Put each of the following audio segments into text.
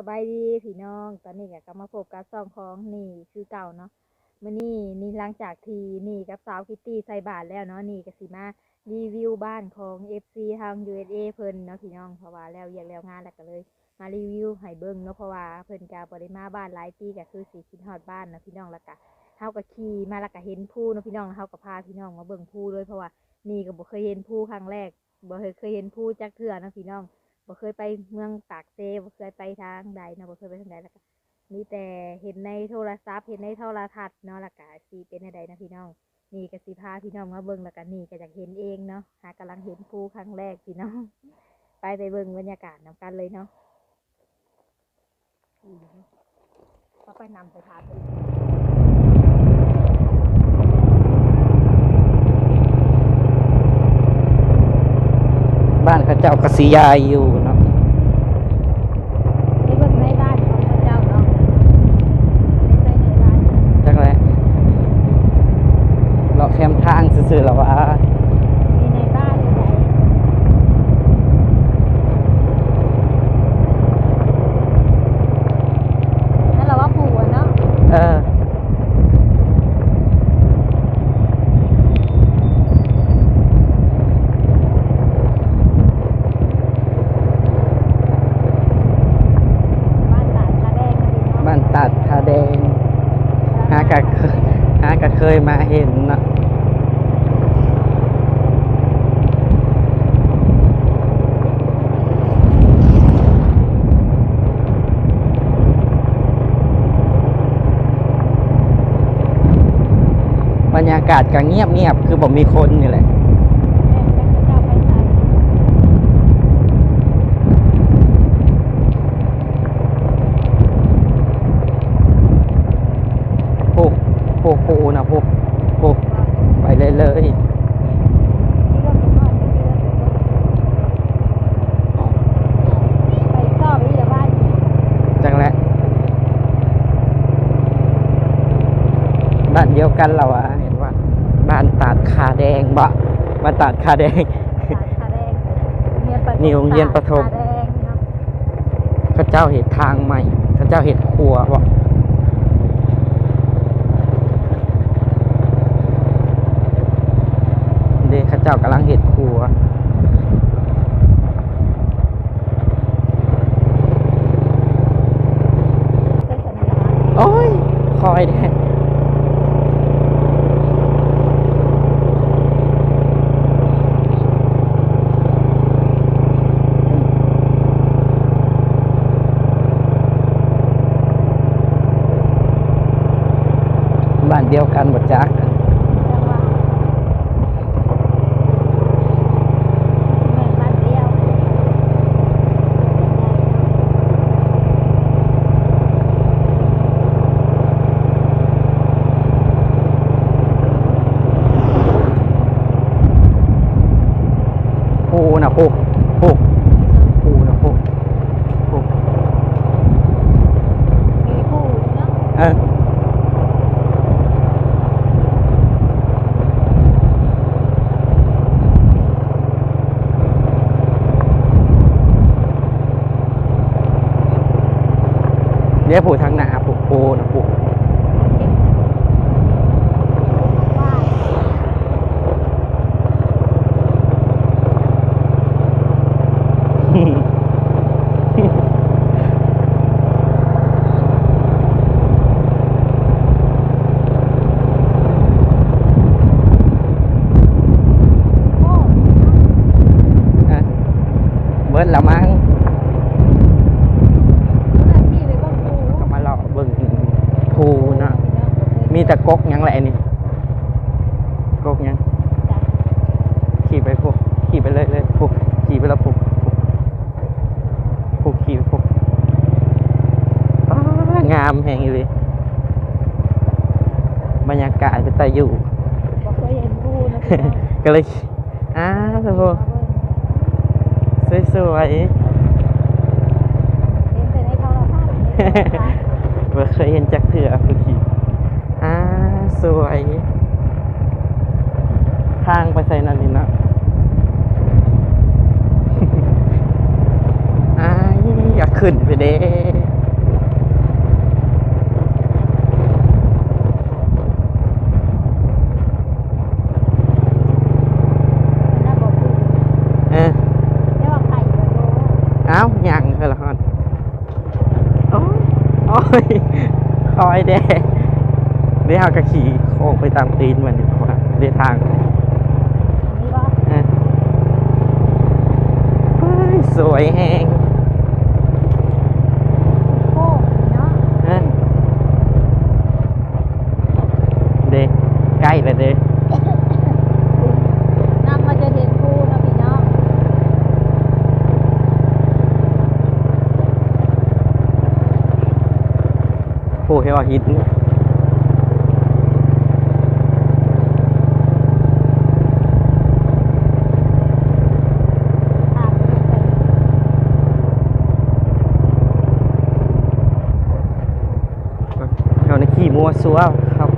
สบายดีพี่น้อง ตอนนี้ก็กลับมาพบกับซองของนี่คือเก่าเนาะมื้อนี้นี่หลังจากที่นี่กับสาวคิตตี้ใส่บาทแล้วเนาะนี่ก็สิมารีวิวบ้านของ FC ทาง USA เพิ่นเนาะพี่น้องเพราะว่าแล้วเรียกแล้วงานแล้วก็เลย มารีวิวให้เบิ่งเนาะเพราะว่าเพิ่นก็บ่ได้มาบ้านหลายปีก็คือสิคิดฮอดบ้านเนาะพี่น้องแล้วก็เฮาก็ขี่มาแล้วก็เห็นภูเนาะพี่น้องเฮาก็พาพี่น้องมาเบิ่งภูเลยเพราะว่านี่ก็บ่เคยเห็นภูครั้งแรกบ่เคยเคยเห็นภูจักเทื่อเนาะพี่น้อง บ่เคยไปเมืองปากเซบ่เคยไปทางใดเนาะบ่เคยไปทางใดแล้วก็มีแต่เห็นในโทรศัพท์เห็นในโทรทัศน์เนาะแล้วก็สิเป็นจังไดนะพี่น้องนี่ก็สิพาพี่น้องมาเบิ่งแล้วก็นี่ก็อยากเห็นเองเนาะหากำลังเห็นภูครั้งแรกพี่น้อง ไปไปเบิ่งบรรยากาศนํกันเลยเนาะอือก็ไปนำไปทาไป บ้านเข้าเจ้ากสิยายอยู่เนาะไปเบิ่งในบ้านของพระเจ้าเนาะไม่ใช่ในบ้านจังแหละเลาะแคมทางซื่อๆแล้วว่า มีในบ้านเลยไหนนั่นเราว่าปู่อะเนาะ เออ บ้านตาดคาแดงนะพี่เนาะ บ้านตัดคาแดงหากะเคยหากะเคยมาเห็นเนาะ บรรยากาศก็เงียบเงียบคือผมมีคนนี่แหละ แม่แล้วก็เจ้าไปใส่ พวกพวกปูนะพวกพวกไปเลยเลย ที่ก็เป็นหอดก็คือไปต่อไปอีกบ้านเนี่ย จังแหละบ้านเดียวกันเราอะเห็นว่า บ้าน ตาดคาแดงบะบ้านตาดคาแดงตาดคาแดงเรียนประถมนี่โรงเรียนประถมตาดคาแดงเนาะพระเจ้าเห็นทางใหม่ พระเจ้าเห็นครัวบ่เด็กข้าเจ้ากำลังเห็ดครัวใช้สัญญาณโอ้ย คอยแดงบ้านเดียวกันหมดจัก จังหวะแม่นบ้านเดียว ปูนะปูปูปูนะปูปู มีผู้เนาะ เออ เดี๋ยวปูทางหน้าปูปูนะปูว่าโอ้อะเบิร์ดละมั้ง หน้าที่ไปบ้างผู้ ก็มาเลาะเบิ่งภูเนาะมี แต่กกหยังแหละนี่กกหยังขี่ไปพวกขี่ไปเลยเลยพวกขี่ไปแล้วพวกพวกขี่พวกอ้างามแหงอีเลยบรรยากาศเป็นตาอยู่บ่เคยเห็นผู้นะพี่น้องก็เลยอ้าโหมาเบิ่งสวยเห็นแต่ในโทรทัศน์ในโทรทัศน์ๆบ่เคยเห็นจักเถื่อพวกขี่อ้า สวยทางไปใส่นั่นนี่นะอ้ายอยากขึ้นไปเด้ ยคอยแดได้เอากระขี่โค้งไป ตามตีนมันดีกว่าได้ทางนี่ว่าอะเฮ้ยสวยแฮงโค้งเนาะอะเด้ใกล้แล้วเด้นำมาจะเห็นคู่เนาะพี่น้องโอ้ยว่าฮิต ทางไปใส่ เราในขี่มั วซัวครับ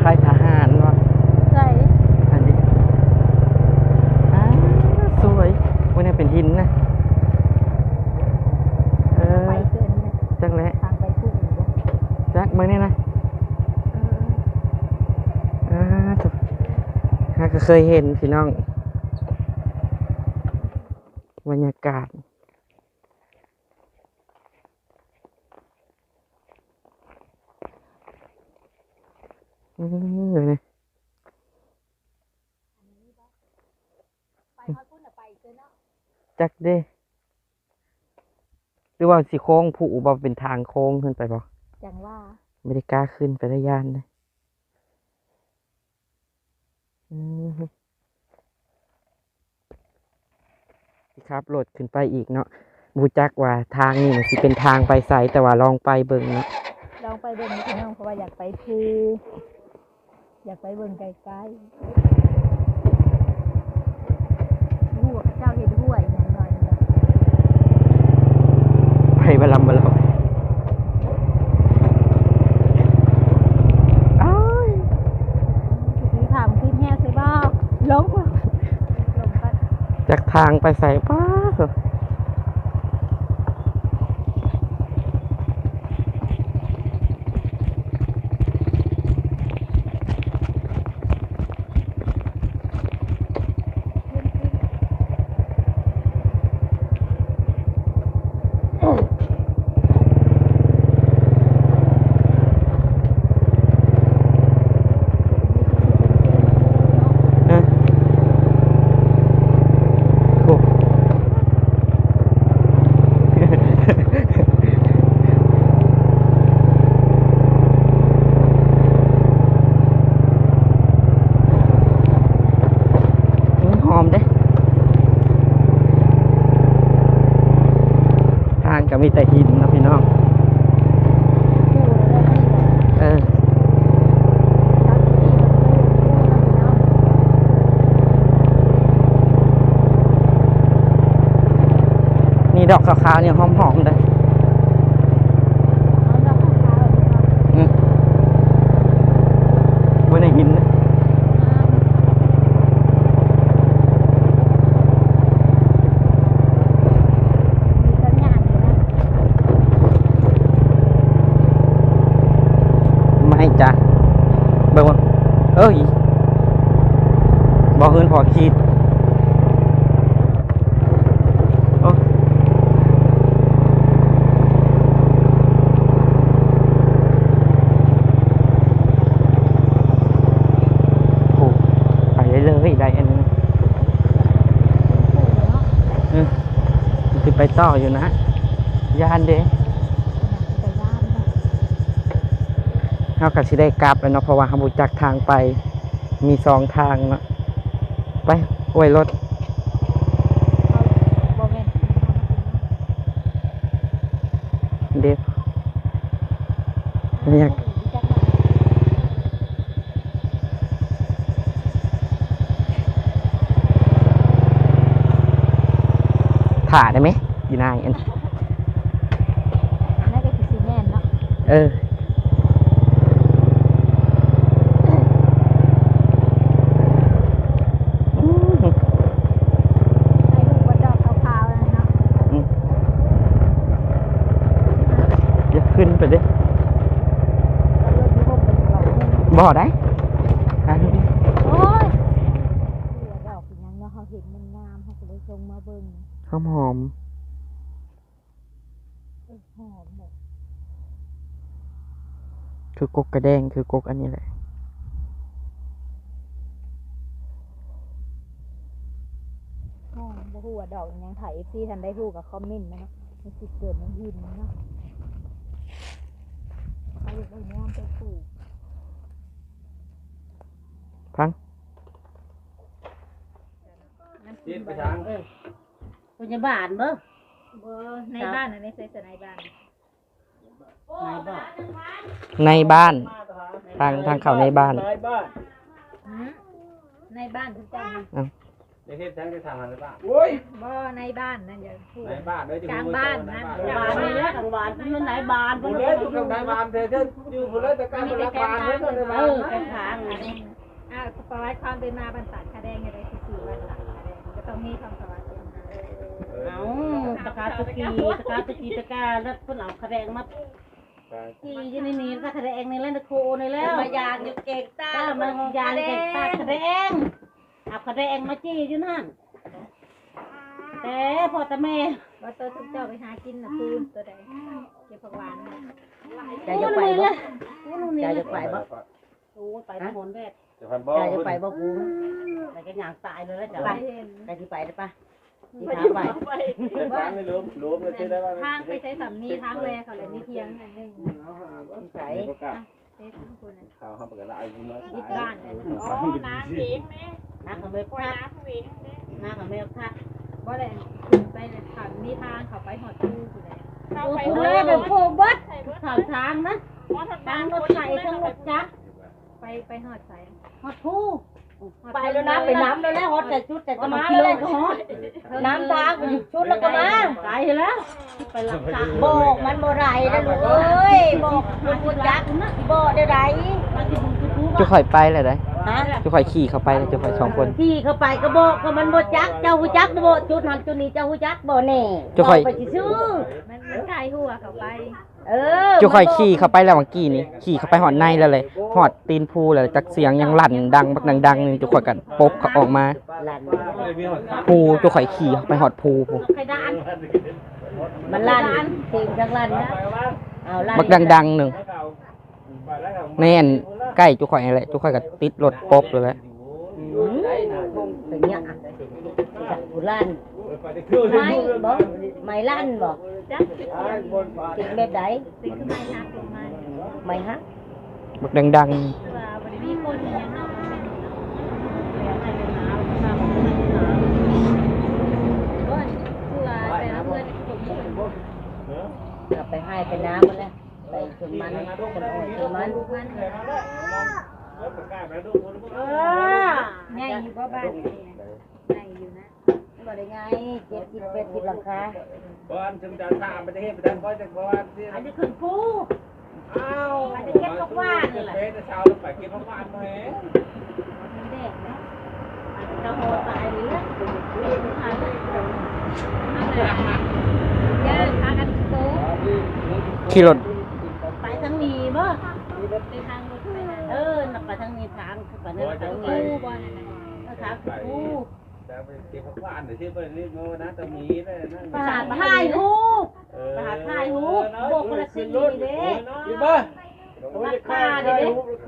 ค่ายทหารวะใส่อันนี้อ่าสวยวันนี้เป็นหินนะเออไปเกินเนี่ยจังแหละทางไปคู่อยู่บ่จักมาเนี่ยนะเอออ่าถูกฮะก็เคยเห็นพี่น้อง บรรยากาศ อืมเลย นะไปฮอดพุ่นน่ะไปเกินเนาะจักเด้หรือว่าสิโค้งผูบ่เป็นทางโค้งขึ้นไปบ่จังว่าไม่ได้กล้าขึ้นไปได้ย่านเลยอืมสิครับโหลดขึ้นไปอีกเนาะบูจักว่าทางนี่มันสิเป็นทางไปไสแต่ว่าลองไปเบิ่งเนาะลองไปเบิ่งนี่พี่น้องเพราะว่าอยากไปภู อยากไปเบิ่งไกลๆหัวเจ้าเห็นห้วยอย่างหน่อยเดียวไปบลำบลำอ้ายสีถามขึ้นแห้ใช่บ่ลงบ่ลงกันจากทางไปใส่ป้าดเอ้ยโอ้ อืมหอมเด้ ทางก็มีแต่หินนะพี่น้อง เออ นี่ดอกขาวๆเนี่ยหอมๆเลยอืมบนในหินนะไม่จ้ะเบิ่งว่าเอ้ยบอกเฮือนพอคิดโอ้โหไปได้เลยได้อันนี้นะอืมมันคือไป ต่ออยู่นะยานเด้เขาก็สิได้กลับแล้วเนาะเพราะว่าเขาบูจักทางไป มีสองทางเนาะไปไว้รถเด็กเนี่ยถ่าได้ไหม ยีนายอันน่าจะคือซีแมนเนาะเอออืมไอ้ลูกวัดดอกขาวๆนั่นเนาะอืมอย่าขึ้นไปเด้แล้วรถที่พบเป็นกล่องเงินบ่ได้อันโอ้ยเหลือดอกเป็นหยังเนาะเขาเห็นมันงามเขาก็เลยส่งมาเบิ่งหอมหอมเออหอมหมดคือกกกระแดงคือกกอันนี้แหละอ๋อบ่ฮู้ว่าดอกอิหยังถ่าย FC ทันได้ฮู้กับคอมเมนต์มาเนาะมันสิเกิดมันหินเนาะเขาอยากได้แนวไปปลูกพังยิดไปทางเออพยาบาลเบ้อ บ่ในบ้านน่ะไม่ใช่แต่ในบ้านนายบ้านในบ้าน ทางทางเข้าในบ้าน ในบ้านหืมในบ้านคุณเจ้านะในเทศทางจะทางอะไรบ้างโอ้ยบ่ในบ้านนั่นอย่าพูด ในบ้านเลยจะกลางบ้านนะบ้านนี่แหละกลางบ้านเพิ่นนายบ้านผู้เพิ่นเลยทุกคนในบ้านเธอเธออยู่ผู้เลยแต่การเป็นบ้านเธอในบ้าเอนอแค่ทางนี่อ่าประวัติความเป็นมาบรรษัทคาแดงอะไรคือสื่อบรรษัทคาแดงก็ต้องมีคำประวัติเป็นมา เอาตะกาตะกีตะกาตะกีตะกาแล้วเพิ่นเอาคะแนนมาที่อยู่ในนี้ก็คะแนนนี่แล้วนะครูนี่แล้วมายางอยู่เก่งตาตามันยางเก็บตาคะแนนเอาคะแนนมาจี้อยู่นั่นแต่พอแต่แม่ว่าตัวทุกเจ้าไปหากินนะคูณตัวใดเก็บผักหวานนะใจจะไปบ่ใจจะไปบ่โอ้ไปทั้งหมดแม่จะพันบ่จะไปบ่กูแต่ก็ยางตายเลยแล้วจ้ะไปไปเห็นใจที่ไปได้ปะ ที่ทางไปทางไม่ล้มล้มเลยใช่ได้ป่ะทางไปใช้สำนีทางแวเขาเลยมีเทียงอันหนึ่งที่ใส่ประกาศเซ็ตทั้งคนน่ะข่าวเขาประกาศอะไรน้อยยึดบ้านเลยนะอ๋อน้ำเองน้าเขาไม่พักน้าเขาไม่พักบ่ได้ขึ้นไปเลยทางมีทางเขาไปหอดตู้อยู่เลยโอ้โหแบบโคบัดข่าวทางนะทางรถไถทั้งรถจักรไปไปหอดใส่ฮอดผู้ ไปแล้วนะไปน้ำแล้วนะฮอดแต่ชุดแต่ก็มาแล้วก็ฮอดน้ำทางชุดแล้วก็มาไปแล้วไปหลักทางบอกมันบ่ไรนะลูกเอ้ยบอกมันบ่จักนะบอกได้ไรมาที่บุญคือผู้จุข่อยไปเลยได้ ฮะจุข่อยขี่เข้าไปเลยจุข่อยสองคน ที่เข้าไปก็บอกก็มันบ่จักเจ้าหูจักบ่จุดหันจุดนี้เจ้าหูจักบ่แน่จะค่อยไปซื่อมันมันกายหัวเขาไปเออจุข่อยขี่เข้าไปแล้วเมื่อกี้นี่ขี่เข้าไปหอดในแล้วเลยหอดตีนพูเลยจากเสียงยังลั่นดังบักดังๆนึงจุข่อยกันปบเขาออกมาลั่นภูจุข่อยขี่เข้าไปหอดภูพูใครดานมันลั่นเสียงจังลั่นนะเอาลั่นบักดังๆหนึ่ง แน่นใกล้จุข่อยนี่แหละจุข่อยก็ติดรถปบเลยแหละอืมเป็นเนี้ยอะจักกูลั่นไม่บ่ไม่ลั่นบ่จักสิติดแบบใดสิคือไม่ฮักลงมาไม่ฮะบักดังคือว่าบริมีคนอหยังเนาะว่าคือว่าแต่ละเพื่อนผมเหมือนกลับไปให้ไปน้ำ มันแมันชนโอ้ยชนมันมันเออใหญ่อยู่บ่บ้านนี่นะใหญ่อยู่นะบ่ได้ไงเจ็ดสิบแปดสิบหลังคาบ้านถึงจะทางไปเทศไปทางบ้านจากบ้านที่อันนี้ขึ้นผู้อ้าวอันนี้เก็บทุกบ้านนี่แหละเป็นเช้าแล้วไปเก็บทุกบ้านมาแหมันแดกนะอันจะโหดตายเลยนะย่างพากันโตๆขี่รถ ไปทางนี้บ่ ไปทางรถไปนะ เออนับไปทางนี้ทางคือไปนั่นทาง ตู้ นี้ บ่นั่นน่ะ เออทางผู้ จะไป เก็บานเดี๋ยวที่ไปนี่โน่นะจะมีเลยนั่นไปหาถ่ายรูปไปหาถ่ายรูปโบกคนละสิ่งดีเด้อยู่บ้านป้าดิเด้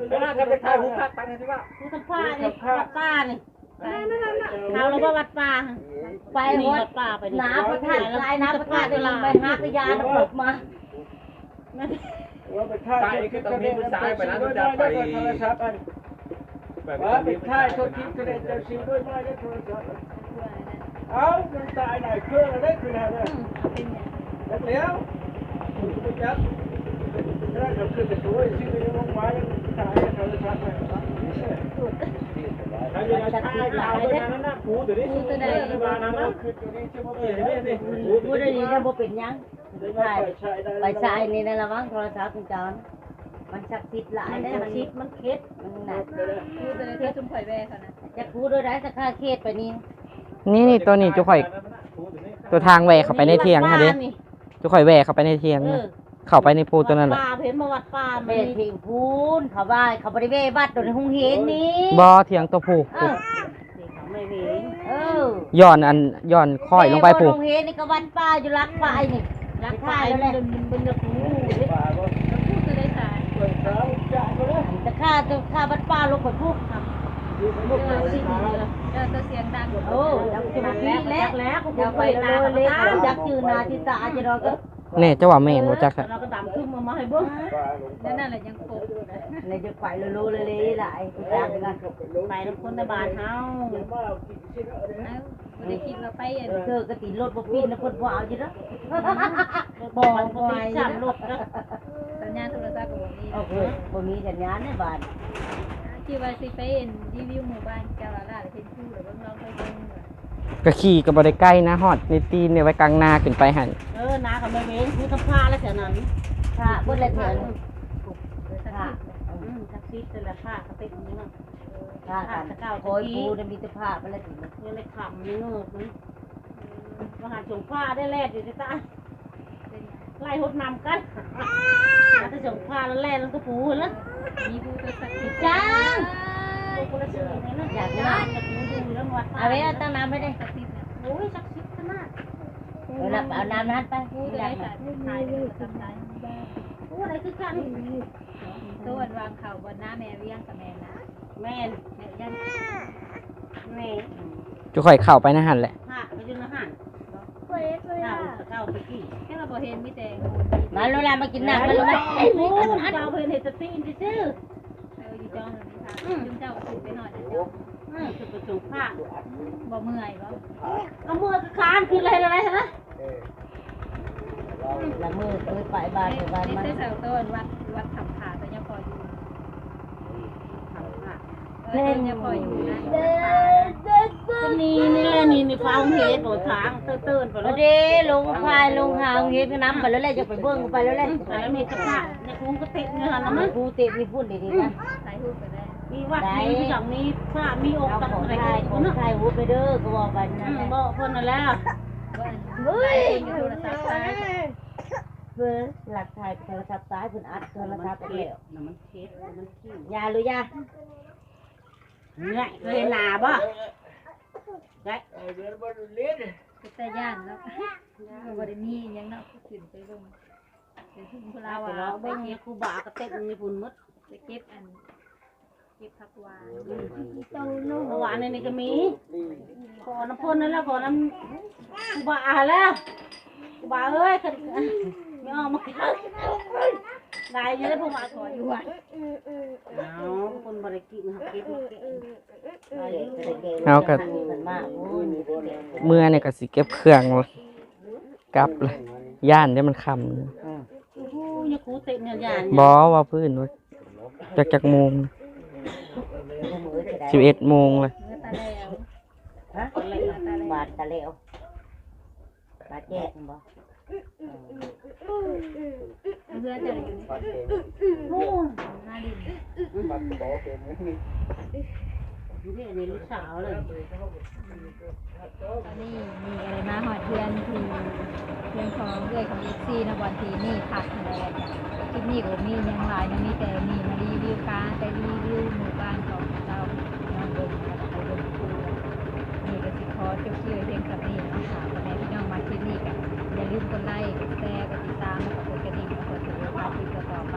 แล้วน่าจะไปถ่ายรูปพักตังค์ใช่ป่ะผู้สัมภาษณ์นี่วัดป้านี่เขาแล้วว่าวัดป้าไปวัดป้าไปน้ำประทานลายน้ำประทานจะลงไปหากระยาน้ำตกมาไปคือตรงนี้มันซ้ายไปนะจะไป แบบว่าเป็นี้นท่ายโทษทีก็เลยจะซิวด้วยไม่ได้โทรศัพท์เอามันตายหน่อยเครื่องอะไรคืออ มายังตายโทรศัพท์เลยใครจะท่ายเอาไปนั่นน่ะกูตัวนี้ตัวนี้มานั่นน่ะคือตัวนี้ใช่ไหมเนี่ยพูดได้ดีนะบ่เป็นยังถ่ายไปใช้นี่นะระวังโทรศัพท์คุณจอนมันศักดิ์สิทธิ์หลายได้มันชิดมันเค็ดมันหนักตู้ตัวนี้เธอจุ่มข่อยแว่เขานะจะพูดด้วยได้สักค่าเค็ดไปนี่นี่นี่ตัวนี้จุข่อย ตัวทางแหวกเข้าไปในเทียงค่ะเด้จุข่อยแหวกเข้าไปในเทียงเอนะอเข้าไปในภูตัวนั่นแหละป้าเห็นมาวัดป้าเมฆพิงพูนเขาบ้านเขาบริเวณบ้านตัวในหงเห็นนี่บ่เทียงตัวภูเออไม่เห็นเออย้อนอันย้อนค่อยลงไปภูหงเห็นนี่ก็วัดป้าอยู่รักป้านี่รักป้าแล้วแหละตู้ตัวได้สายเปิดสาวจ่ายไปเลย แต่ข้าจะข้าบัดป้าลงไปพูดครับอยู่ไปลูกเลยสาวเออตัวเสียงดังโอ้ดักจะมาพี่แล้วแล้วเดี๋ยวไปเลยเลยดักจือนาที่ตาจะรอก็แน่เจ้าว่าแม่นบ่จักอะเราก็ดำขึ้นมามาให้เบิ้งนั่นน่ะแหละยังโกบเลยจะไปเลยเลยเลยหลายจักกันไปทุกคนในบ้านเฮา อย่ามากินสิเนาะเอ้าบ่ได้คิดว่าไปอันเธอกติรถบ่ปินนะคนบ่เอาอยู่นะบอกไว้สามรถนะสัญญาณโทรศัพท์ก็บ่มีโอเคบ่มีสัญญาณในบ้านคิดว่าสิไปอันรีวิวหมู่บ้านเจ้าละล่ะเห็นคู่หรือเบิ่งลองไปเบิ่งว่าก็ขี่ก็บ่ได้ใกล้นะฮอดในตีนเนี่ยไว้กลางนาขึ้นไปหั่นเออนากับแม่เว้งคือกับผ้าแล้วแถวนั้นผ้าเบิ่งแล้วแถวนั้นผ้าอืมทั กซิแต่ละผ้ากระติกนี่มั้งผ้าตะก้าโอยปูน่ะมีแต่ผ้ามันละสิมันเงินในขำนี่เงินมันมาหาจงผ้าได้แลดอยู่ที่ต้เป็นหยังไล่หดนำกันมาจะจงผ้าแล้วแลดแล้วก็ปูแล้วมีผู้ตัวสักดิ์สิทธิ์จังคนละชื่อยนะอากได้จะปูดูแล้ววัดเอาไว้เอาตั้งน้ำไม่ได้โอ้ยสักสิบขนาดเอาน้ำน้ำนั้นไปผู้ตัวได้สัตว์ทายเป็น อ้อะไรคือกันตัววันวางเข่าบนหน้าแม่เวียงกับแม่นะแม่นแม่ยันแม่จุค่อยเข้าไปนะหั่นแหละผ้าไปยืนอาหารข้าวข้าวไปกี่แค่เราบ่เห็นมีแต่มาโรลามากินน้ำมาโรลาไอ้หมูเจ้าเพิ่นเห็ดสตีนซื่อเอออยู่จ้องเลยค่ะจุ่มเจ้าขึ้นไปหน่อยนะเจ้าอืมจะไปส่งผ้าบ่เมื่อยบ่เอามือกคานคืออะไรอะไรนะ ละมือเคยไปบ้านไปบ้านนี่มันเส้นเสาต้นวัดวัดทำขาแต่ยังพออยู่ทำผ้าเออยังพออยู่นะก็นี่นี่แหละนี่นี่ฟ้าเฮ็ดโหทางเตื้นๆไปแล้วเด้ลงพายลงหางเฮ็ดน้ำไปแล้วแหละจะไปเบิ่งไปแล้วแหละแล้วมีกระทะในคุ้งก็เตะเงินนะมันกูเตะมีพุ่นดีๆนะสายหูไปได้มีวัดมีอย่างมีพระมีองค์ตั้งอะไรคนไทยหูไปเด้อก็บอกไปนั่นแหละบอกเพิ่นนั่นแหละว่า เฮ้ยโทรศัพท์ตายเพิ่นหลักไทยโทรศัพท์ซ้ายเพิ่นอัดโทรศัพท์ไปแล้วน่ะมันเทสมันขี้ยาหรือยาเนี่ยเคยหนาบ่ได้เดี๋ยวบ่เลี้ยงแต่ย่านแล้วบ่ได้มียังเนาะขึ้นไปเบิ่งเป็นทุ่งพลาวาเราเบิ่งเนี่ยครูบาก็เต้นในปุ่นหมดจะเก็บอันเก็บผักหวานเมื่อวานนี่ก็มีขอน้ำพ่นนั่นแล้วขอน้ำ ครูบาแล้วครูบาเอ้ยไม่ออกมาได้เยอะพวกมาขออยู่วัดเอาคนบริกินครับเก็บมาเก็บเอาก็เมื่อเนี่ยก็สิเก็บเครื่องกลับเลยย่านได้มันค่ำโอ้โหยาคูเตะเนี่ยยานบ่ว่าพื้นว่าจักจักโมง11โมงเลยเมื่อตาแล้วฮะบาทตะเลว บาทแยกบ่เพื่อนจะอยู่ในโอ้หน้าดินนี่อันนี้ลูกสาวเลยตอนนี้มีอะไรมาหอดเทียนทีเทียนของเรื่อยของเอฟซีนะบอลทีนี่ผักอะไรอย่างคลิปนี้ก็มียังหลายนะมีแต่มีมารีวิวการแต่รีวิวหมู่บ้านของเจ้าน้องเบิ่งแล้วก็ไปเบิ่งคูนี่ก็สิขอจบเกี่ยวเพียงกับนี้ ลืมไลค์กดแชร์กดติดตามและกดกระดิ่งเพื่อติาคลิปต่อไป